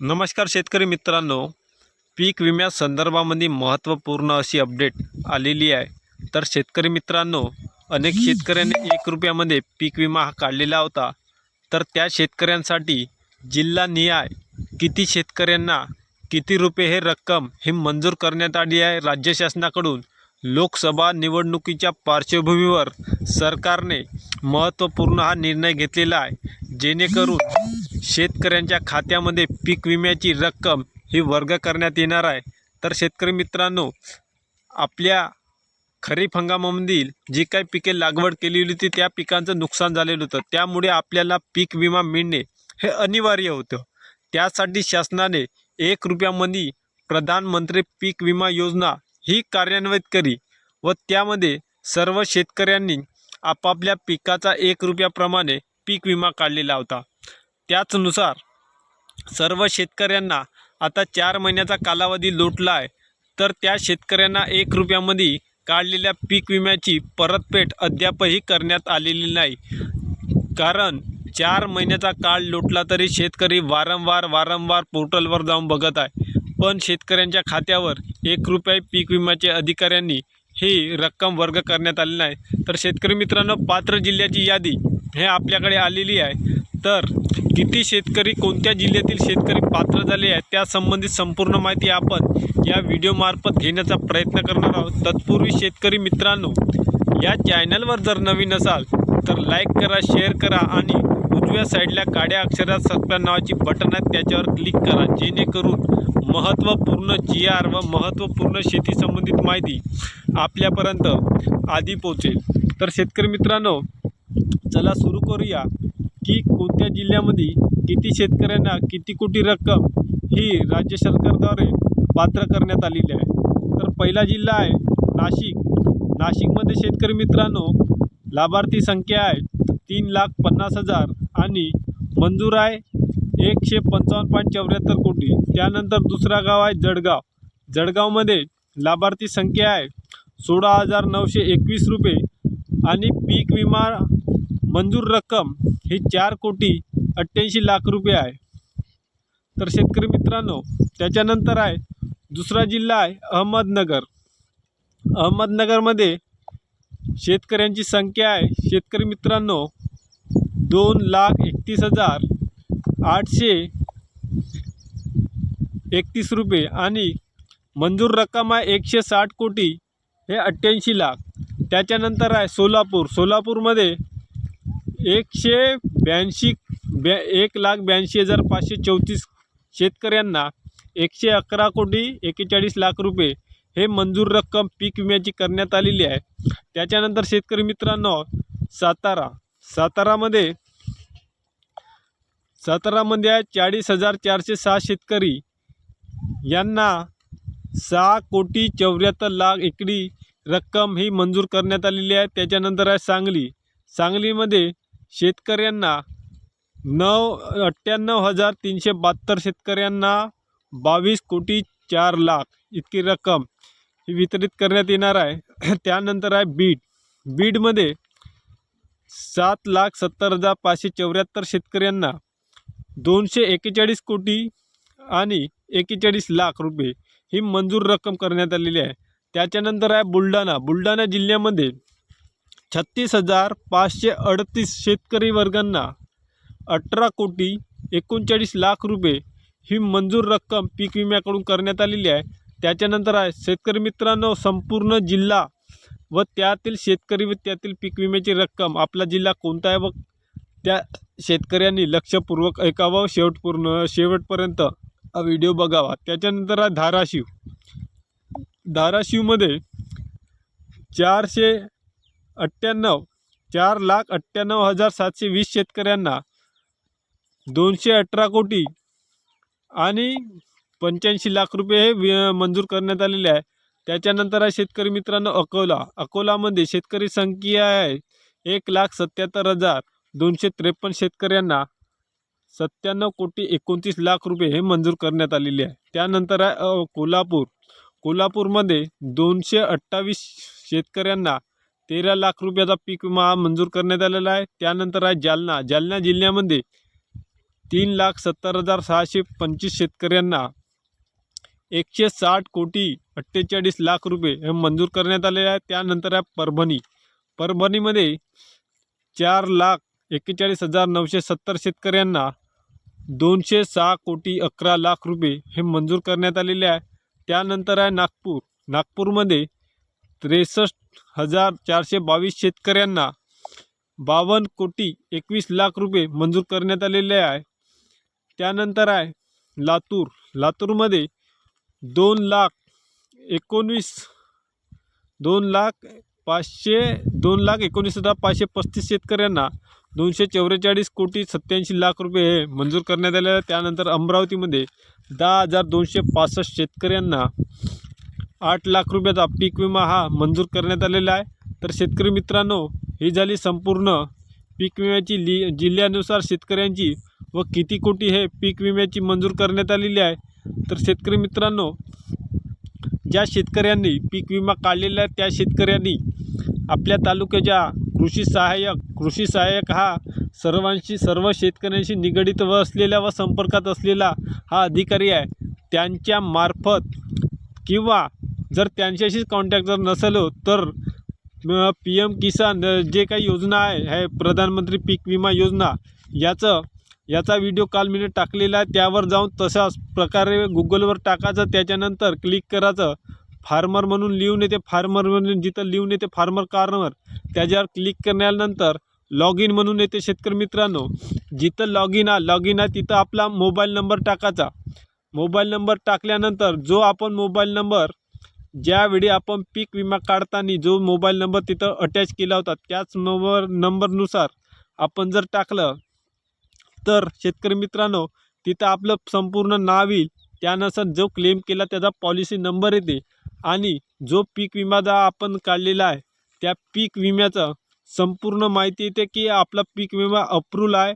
नमस्कार शेतकरी मित्रांनो. पीक विम्या संदर्भामध्ये महत्त्वपूर्ण अशी अपडेट आलेली आहे. तर शेतकरी मित्रांनो अनेक शेतकऱ्यांनी एक रुपयामध्ये पीक विमा हा काढलेला होता. तर त्या शेतकऱ्यांसाठी जिल्हा निहाय किती शेतकऱ्यांना किती रुपये हे रक्कम ही मंजूर करण्यात आली आहे राज्य शासनाकडून लोकसभा निवडणुकीच्या पार्श्वभूमीवर सरकारने महत्त्वपूर्ण हा निर्णय घेतलेला आहे. जेणेकरून शेतकऱ्यांच्या खात्यामध्ये पीक विम्याची रक्कम ही वर्ग करण्यात येणार आहे. तर शेतकरी मित्रांनो आपल्या खरीप हंगामामधील जी काही पिके लागवड केलेली होती त्या पिकांचं नुकसान झालेलं होतं. त्यामुळे आपल्याला पीक विमा मिळणे हे अनिवार्य होतं. त्यासाठी शासनाने एक रुपयामध्ये प्रधानमंत्री पीक विमा योजना ही कार्यान्वित करी व त्यामध्ये सर्व शेतकऱ्यांनी आपापल्या पिकाचा एक रुपयाप्रमाणे पीक विमा काढलेला होता. त्याचनुसार सर्व शेतकऱ्यांना आता चार महिन्याचा कालावधी लोटला आहे. तर त्या शेतकऱ्यांना एक रुपयामध्ये काढलेल्या पीक विम्याची परतफेड अद्यापही करण्यात आलेली नाही. कारण चार महिन्याचा काळ लोटला तरी शेतकरी वारंवार वारंवार पोर्टलवर जाऊन बघत आहे. पण शेतकऱ्यांच्या खात्यावर एक रुपये पीक विम्याचे अधिकाऱ्यांनी ही रक्कम वर्ग करण्यात आली नाही. तर शेतकरी मित्रांनो पात्र जिल्ह्याची यादी हे आपल्याकडे आलेली आहे. तर किती शेतकरी कोणत्या जिल्ह्यातील शेतकरी पात्र झाले आहेत त्यासंबंधित संपूर्ण माहिती आपण या व्हिडिओमार्फत घेण्याचा प्रयत्न करणार आहोत. तत्पूर्वी शेतकरी मित्रांनो या चॅनलवर जर नवीन असाल तर लाईक करा शेअर करा आणि उजव्या साईडला काड्या अक्षरात सबस्क्राईब नावाची बटन आहे त्याच्यावर क्लिक करा. जेणेकरून महत्त्वपूर्ण जी आर व महत्त्वपूर्ण शेती संबंधित माहिती आपल्यापर्यंत आधी पोहोचेल. तर शेतकरी मित्रांनो चला सुरू करूया की कोणत्या जिल्ह्यामध्ये किती शेतकऱ्यांना किती कोटी रक्कम ही राज्य सरकारद्वारे पात्र करण्यात आलेली आहे? तर पहिला जिल्हा आहे नाशिक. नाशिकमध्ये शेतकरी मित्रांनो लाभार्थी संख्या आहे तीन लाख पन्नास हजार आणि मंजूर आहे एकशे पंचावन्न पॉईंट चौऱ्याहत्तर कोटी. त्यानंतर दुसरा गाव आहे जळगाव. जळगावमध्ये लाभार्थी संख्या आहे सोळा हजार नऊशे एकवीस रुपये आणि पीक विमा मंजूर रक्कम ही चार कोटी अठ्ठ्याऐंशी लाख रुपये आहे. तर शेतकरी मित्रांनो त्याच्यानंतर आहे दुसरा जिल्हा आहे अहमदनगर. अहमदनगरमध्ये शेतकऱ्यांची संख्या आहे. शेतकरी मित्रांनो दोन लाख एकतीस हजार आठशे एकतीस रुपये आणि मंजूर रक्कम आहे एकशे साठ कोटी हे अठ्ठ्याऐंशी लाख. त्याच्यानंतर आहे सोलापूर. सोलापूरमध्ये एकशे ब्याऐंशी ब्या एक लाख ब्याऐंशी हजार पाचशे चौतीस शेतकऱ्यांना एकशे अकरा कोटी एकेचाळीस लाख रुपये हे मंजूर रक्कम पीक विम्याची करण्यात आलेली आहे. त्याच्यानंतर शेतकरी मित्रांनो सातारा. सातारामध्ये सातारामध्ये आहे चाळीस हजार चारशे सहा शेतकरी यांना सहा कोटी चौऱ्याहत्तर लाख एकडी रक्कम ही मंजूर करण्यात आलेली आहे. त्याच्यानंतर आहे सांगली. सांगलीमध्ये शेतकऱ्यांना नऊ अठ्ठ्याण्णव हजार तीनशे बहात्तर शेतकऱ्यांना बावीस कोटी चार लाख इतकी रक्कम ही वितरित करण्यात येणार आहे. त्यानंतर आहे बीड. बीडमध्ये सात लाख सत्तर हजार पाचशे चौऱ्याहत्तर शेतकऱ्यांना दोनशे एकेचाळीस कोटी आणि एकेचाळीस लाख रुपये ही मंजूर रक्कम करण्यात आलेली आहे. त्याच्यानंतर आहे बुलढाणा. बुलढाणा जिल्ह्यामध्ये छत्तीस हजार पाचशे अडतीस शेतकरी वर्गांना अठरा कोटी एकोणचाळीस लाख रुपये ही मंजूर रक्कम पीक विम्याकडून करण्यात आलेली आहे. त्याच्यानंतर आहे शेतकरी मित्रांनो संपूर्ण जिल्हा व त्यातील शेतकरी व त्यातील पीक विम्याची रक्कम आपला जिल्हा कोणता आहे व त्या शेतकऱ्यांनी लक्षपूर्वक ऐकावं. शेवटपूर्ण शेवटपर्यंत हा व्हिडिओ बघावा. त्याच्यानंतर आहे धाराशिव. धाराशिवमध्ये चारशे अठ्ठ्याण्णव चार लाख अठ्ठ्याण्णव हजार सातशे वीस शेतकऱ्यांना दोनशे अठरा कोटी आणि पंच्याऐंशी लाख रुपये हे वि मंजूर करण्यात आलेले आहे. त्याच्यानंतर आहे शेतकरी मित्रांनो अकोला. अकोलामध्ये शेतकरी संख्या आहे एक लाख सत्याहत्तर हजार. दोनशे त्रेपन्न शेतकऱ्यांना सत्त्याण्णव कोटी एकोणतीस लाख रुपये हे मंजूर करण्यात आलेले आहे. त्यानंतर आहे अ, कोल्हापूर. कोल्हापूरमध्ये दोनशे अठ्ठावीस शेतकऱ्यांना तेरा लाख रुपयाचा पीक विमा मंजूर करण्यात आलेला आहे. त्यानंतर आहे जालना. जालना जिल्ह्यामध्ये तीन लाख सत्तर हजार सहाशे पंचवीस शेतकऱ्यांना एकशे साठ कोटी अठ्ठेचाळीस लाख रुपये हे मंजूर करण्यात आलेले आहे. त्यानंतर आहे परभणी. परभणीमध्ये चार लाख एक्केचाळीस हजार नऊशे सत्तर शेतकऱ्यांना दोनशे सहा कोटी अकरा लाख रुपये हे मंजूर करण्यात आलेले आहे. त्यानंतर आहे नागपूर. नागपूरमध्ये त्रेसष्ट हजार चारशे बावीस शेतकऱ्यांना बावन्न कोटी एकवीस लाख रुपये मंजूर करण्यात आलेले आहे. त्यानंतर आहे लातूर. लातूरमध्ये दोन लाख एकोणवीस दोन लाख पाचशे दोन लाख एकोणीस हजार पाचशे पस्तीस शेतकऱ्यांना दोनशे चौवेचाळीस कोटी सत्याऐंशी लाख रुपये हे मंजूर करण्यात आले आहे त्यानंतर अमरावतीमध्ये दहा हजार दोनशे पासष्ट शेतकऱ्यांना आठ लाख रुपयाचा पीक विमा हा मंजूर करण्यात आलेला आहे. तर शेतकरी मित्रांनो ही झाली संपूर्ण पीक विम्याची लि जिल्ह्यानुसार शेतकऱ्यांची व किती कोटी हे पीक विम्याची मंजूर करण्यात आलेली आहे. तर शेतकरी मित्रांनो ज्या शेतकऱ्यांनी पीक विमा काढलेला आहे त्या शेतकऱ्यांनी आपल्या तालुक्याच्या कृषी सहाय्यक कृषी सहाय्यक हा सर्वांशी सर्व शेतकऱ्यांशी निगडीत व असलेला व संपर्कात असलेला हा अधिकारी आहे. त्यांच्या मार्फत किंवा जर त्यांच्याशीच कॉन्टॅक्ट जर नसलो तर पी एम किसान जे काही योजना आहे हे प्रधानमंत्री पीक विमा योजना याचं याचा व्हिडिओ काल मी टाकलेला आहे. त्यावर जाऊन तशाच प्रकारे गुगलवर टाकायचं. त्याच्यानंतर क्लिक करायचं. फार्मर म्हणून लिहून येते फार्मर म्हणून जिथं लिहून येते फार्मर कार्नवर त्याच्यावर क्लिक करण्यानंतर लॉग इन म्हणून येते शेतकरी मित्रांनो. जिथं लॉग इन आ लॉग इन आहे तिथं आपला मोबाईल नंबर टाकायचा. मोबाईल नंबर टाकल्यानंतर जो आपण मोबाईल नंबर ज्यावेळी आपण पीक विमा काढताना जो मोबाईल नंबर तिथं अटॅच केला होता त्याच नंबर नंबरनुसार आपण जर टाकलं तर शेतकरी मित्रांनो तिथं आपलं संपूर्ण नाव येईल. त्यानुसार जो क्लेम केला त्याचा पॉलिसी नंबर येते. आणि जो पीक विमा जो आपण काढलेला आहे त्या पीक विम्याचं संपूर्ण माहिती येते की आपला पीक विमा अप्रूव्ह आहे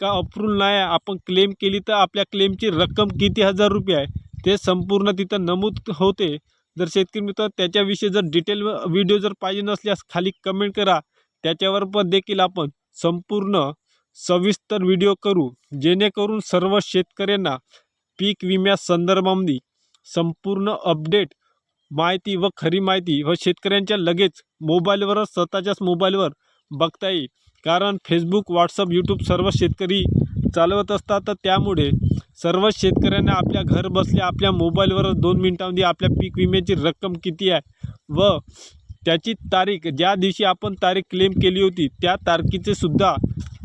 का अप्रूव्ह नाही आहे? आपण क्लेम केली तर आपल्या क्लेमची रक्कम किती हजार रुपये आहे? ते संपूर्ण तिथं नमूद होते. जर शेतकरी मित्र त्याच्याविषयी जर डिटेल व्हिडिओ जर पाहिजे नसल्यास खाली कमेंट करा. त्याच्यावर पण देखील आपण संपूर्ण सविस्तर व्हिडिओ करू. जेणेकरून सर्व शेतकऱ्यांना पीक विम्या संदर्भामध्ये संपूर्ण अपडेट माहिती व खरी माहिती व शेतकऱ्यांच्या लगेच मोबाईलवरच स्वतःच्याच मोबाईलवर बघता येईल. कारण फेसबुक व्हॉट्सअप यूट्यूब सर्व शेतकरी चालवत असतात. तर त्यामुळे सर्व शेतकऱ्यांना आपल्या घर बसल्या आपल्या मोबाईलवर दोन मिनिटांमध्ये आपल्या पीक विम्याची रक्कम किती आहे व त्याची तारीख ज्या दिवशी आपण तारीख क्लेम केली होती त्या तारखेचे सुद्धा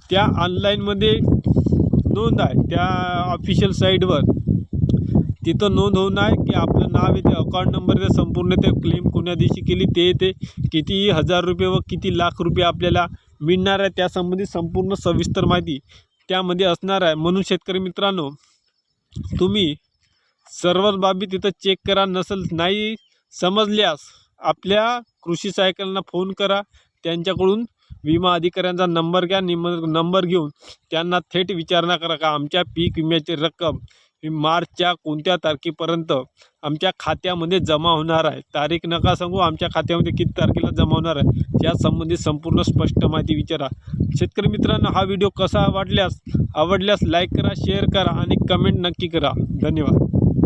त्या ऑनलाईनमध्ये नोंद आहे. त्या ऑफिशियल साईटवर तिथं नोंद होऊन आहे की आपलं नाव येते अकाउंट नंबर येते संपूर्ण ते क्लेम कोण्या दिवशी केली ते येते किती हजार रुपये व किती लाख रुपये आपल्याला मिळणार आहे त्यासंबंधी संपूर्ण सविस्तर माहिती त्यामध्ये असणार आहे. म्हणून शेतकरी मित्रांनो तुम्ही सर्वच बाबी तिथं चेक करा नसेल नाही समजल्यास आपल्या कृषी सहायकांना फोन करा. त्यांच्याकडून विमा अधिकाऱ्यांचा नंबर घ्या निम नंबर घेऊन त्यांना थेट विचारणा करा का आमच्या पीक विम्याची रक्कम मार्चच्या कोणत्या तारखेपर्यंत आमच्या खात्यामध्ये जमा होणार आहे? तारीख नका सांगू आमच्या खात्यामध्ये किती तारखेला जमा होणार आहे या संपूर्ण स्पष्ट माहिती विचारा. शेतकरी मित्रांनो हा व्हिडिओ कसा वाटल्यास आवडल्यास लाईक करा शेअर करा आणि कमेंट नक्की करा. धन्यवाद.